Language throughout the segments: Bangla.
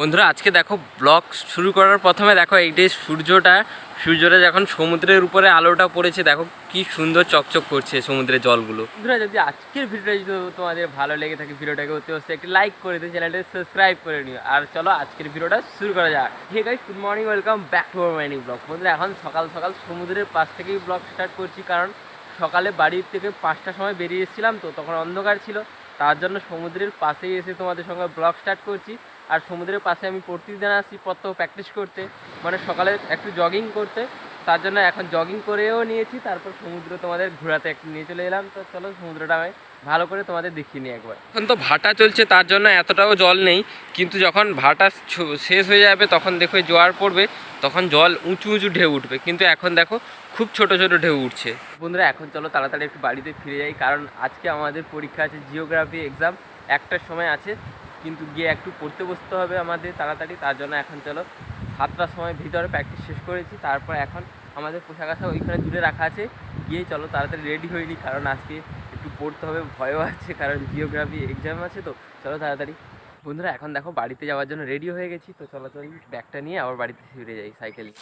বন্ধুরা, আজকে দেখো ব্লগ শুরু করার প্রথমে দেখো এইটাই সূর্যটা সূর্যটা যখন সমুদ্রের উপরে আলোটা পড়েছে, দেখো কি সুন্দর চকচক করছে সমুদ্রের জলগুলো। বন্ধুরা, যদি আজকের ভিডিওটা যদি তোমাদের ভালো লেগে থাকে, ভিডিওটাকে অতি অবশ্যই একটি লাইক করে দিও, চ্যানেলটা সাবস্ক্রাইব করে নিও। আর চলো, আজকের ভিডিওটা শুরু করা যাক। ঠিক আছে good morning welcome back to our mining blog বন্ধুরা, এখন সকাল সকাল সমুদ্রের পাশ থেকেই ব্লগ স্টার্ট করছি, কারণ সকালে বাড়ির থেকে পাঁচটার সময় বেরিয়ে এসেছিলাম, তো তখন অন্ধকার ছিল। তার জন্য সমুদ্রের পাশেই এসে তোমাদের সঙ্গে ব্লগ স্টার্ট করছি। আর সমুদ্রের পাশে আমি প্রতিদিন আসি পত্র প্র্যাকটিস করতে মানে সকালে একটু জগিং করতে। তার জন্য এখন জগিং করেও নিয়েছি তারপর সমুদ্র তোমাদের ঘোরাতে একটু নিয়ে চলে এলাম। তো চলো সমুদ্রটা আমি ভালো করে তোমাদের দেখিয়ে নিই একবার। এখন তো ভাটা চলছে তার জন্য এতটাও জল নেই কিন্তু যখন ভাটা শেষ হয়ে যাবে তখন দেখো জোয়ার পড়বে তখন জল উঁচু উঁচু ঢেউ উঠবে। কিন্তু এখন দেখো খুব ছোট ছোট ঢেউ উঠছে। বন্ধুরা এখন চলো তাড়াতাড়ি একটু বাড়িতে ফিরে যাই কারণ আজকে আমাদের পরীক্ষা আছে জিওগ্রাফি এক্সাম একটার সময় আছে। কিন্তু গিয়ে একটু পড়তে বসতে হবে আমাদের তাড়াতাড়ি, তার জন্য এখন চলো সাতটার সময় ভিতরে প্র্যাকটিস শেষ করেছি, তারপর এখন আমাদের পোশাক আশাক ওইখানে জুড়ে রাখা আছে, গিয়ে চলো তাড়াতাড়ি রেডি হয়নি কারণ আজকে একটু পড়তে হবে, ভয়ও আছে, কারণ জিওগ্রাফি এক্সাম আছে তো, চলো তাড়াতাড়ি। বন্ধুরা, এখন দেখো বাড়িতে যাওয়ার জন্য রেডি হয়ে গেছি, তো চলো চলো, ব্যাগটা নিয়ে আবার বাড়িতে ফিরে যাই সাইকেলে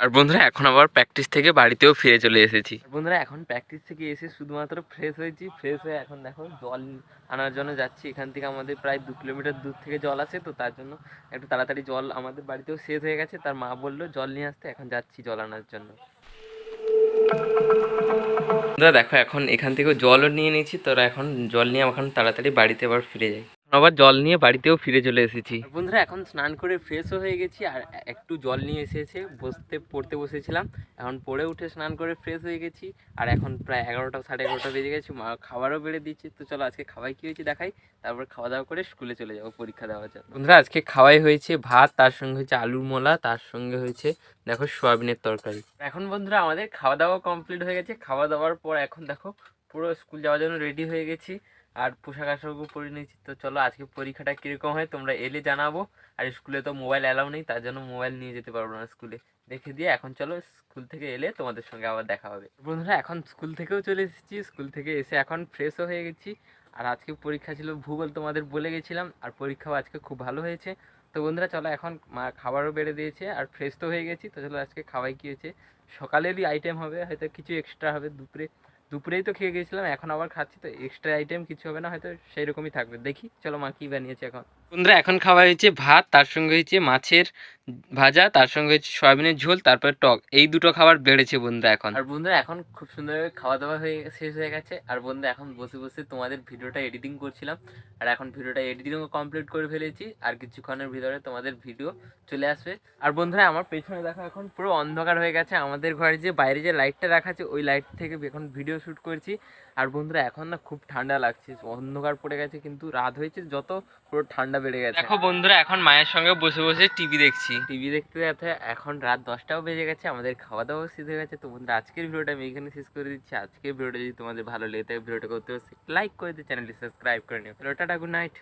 আর বন্ধুরা, এখন আবার প্র্যাকটিস থেকে বাড়িতেও ফিরে চলে এসেছি। বন্ধুরা, এখন প্র্যাকটিস থেকে এসে শুধুমাত্র ফ্রেশ হয়েছি। ফ্রেশ হয়ে এখন দেখো জল আনার জন্য যাচ্ছি। এখান থেকে আমাদের প্রায় দু কিলোমিটার দূর থেকে জল আসে, তো তার জন্য একটু তাড়াতাড়ি জল আমাদের বাড়িতেও শেষ হয়ে গেছে। তার মা বলল, জল নিয়ে আসতে, এখন যাচ্ছি জল আনার জন্য। বন্ধুরা, দেখো এখন এখান থেকে জলও নিয়ে নিয়েছি। তোরা এখন জল নিয়ে এখন তাড়াতাড়ি বাড়িতে আবার ফিরে যাই আবার জল নিয়ে বাড়িতেও ফিরে চলে এসেছি। বন্ধুরা এখন স্নান করে ফ্রেশও হয়ে গেছি আর একটু জল নিয়ে এসেছে বসতে পড়তে বসেছিলাম। এখন পড়ে উঠে স্নান করে ফ্রেশ হয়ে গেছি আর এখন প্রায় এগারোটা সাড়ে এগারোটা বেজে গেছি। মা খাবারও বেড়ে দিচ্ছে। তো চলো আজকে খাওয়াই কী হয়েছে দেখাই। তারপর খাওয়া দাওয়া করে স্কুলে চলে যাব পরীক্ষা দেওয়ার জন্য। বন্ধুরা আজকে খাওয়াই হয়েছে ভাত তার সঙ্গে হয়েছে আলুর মোলা তার সঙ্গে হয়েছে দেখো সোয়াবিনের তরকারি। এখন বন্ধুরা আমাদের খাওয়া দাওয়া কমপ্লিট হয়ে গেছে। খাওয়া দাওয়ার পর এখন দেখো পুরো স্কুল যাওয়ার জন্য রেডি হয়ে গেছি। আর পোশাক আশাকও পরে নিয়েছি। তো চলো আজকে পরীক্ষাটা কীরকম হয় তোমরা এলে জানাব। আর স্কুলে তো মোবাইল অ্যালাউ নেই, তার জন্য মোবাইল নিয়ে যেতে পারব না স্কুলে। দেখে দিয়ে এখন চলো স্কুল থেকে এলে তোমাদের সঙ্গে আবার দেখা হবে। বন্ধুরা, এখন স্কুল থেকেও চলে এসেছি। স্কুল থেকে এসে এখন ফ্রেশও হয়ে গেছি। আর আজকে পরীক্ষা ছিল ভূগোল, তোমাদের বলে গেছিলাম। আর পরীক্ষাও আজকে খুব ভালো হয়েছে। তো বন্ধুরা, চলো এখন মা খাবারও বেড়ে দিয়েছে। আর ফ্রেশ তো হয়ে গেছি। তো চলো আজকে খাওয়াই কী হয়েছে? সকালেরই আইটেম হবে, হয়তো কিছু এক্সট্রা হবে দুপুরে। দুপুরেই তো খেয়ে গেছিলাম এখন আবার খাচ্ছি, তো এক্সট্রা আইটেম কিছু হবে না, হয়তো সেই রকমই থাকবে। দেখি, চলো মা কী বানিয়েছে এখন। বন্ধুরা, এখন খাওয়া হয়েছে ভাত, তার সঙ্গে হয়েছে মাছের ভাজা, তার সঙ্গে হচ্ছে সয়াবিনের ঝোল, তারপর টক। এই দুটো খাবার বেড়েছে বন্ধুরা এখন। আর বন্ধুরা, এখন খুব সুন্দরভাবে খাওয়া দাওয়া হয়ে শেষ হয়ে গেছে। আর বন্ধুরা, এখন বসে বসে তোমাদের ভিডিওটা এডিটিং করছিলাম। আর এখন ভিডিওটা এডিটিংও কমপ্লিট করে ফেলেছি। আর কিছুক্ষণের ভিতরে তোমাদের ভিডিও চলে আসবে। আর বন্ধুরা, আমার পেছনে দেখো, এখন পুরো অন্ধকার হয়ে গেছে। আমাদের ঘরে যে বাইরে যে লাইটটা রাখা আছে, ওই লাইট থেকে এখন ভিডিও শ্যুট করছি। আর বন্ধুরা, এখন না খুব ঠান্ডা লাগছে। অন্ধকার পড়ে গেছে, কিন্তু রাত হয়েছে, যত পুরো ঠান্ডা বেড়ে গেছে। দেখো বন্ধুরা এখন মায়ের সঙ্গে বসে বসে টিভি দেখছি। টিভি দেখতে দেখতে এখন রাত দশটাও বেজে গেছে আমাদের খাওয়া দাওয়া শেষ হয়ে গেছে। তো বন্ধুরা আজকের ভিডিওটা আমি এখানে শেষ করে দিচ্ছি। আজকের ভিডিওটা যদি তোমাদের ভালো লেগে থাকে ভিডিওটা করতে লাইক করে দিও চ্যানেলটি সাবস্ক্রাইব করে নিও। Tata good night.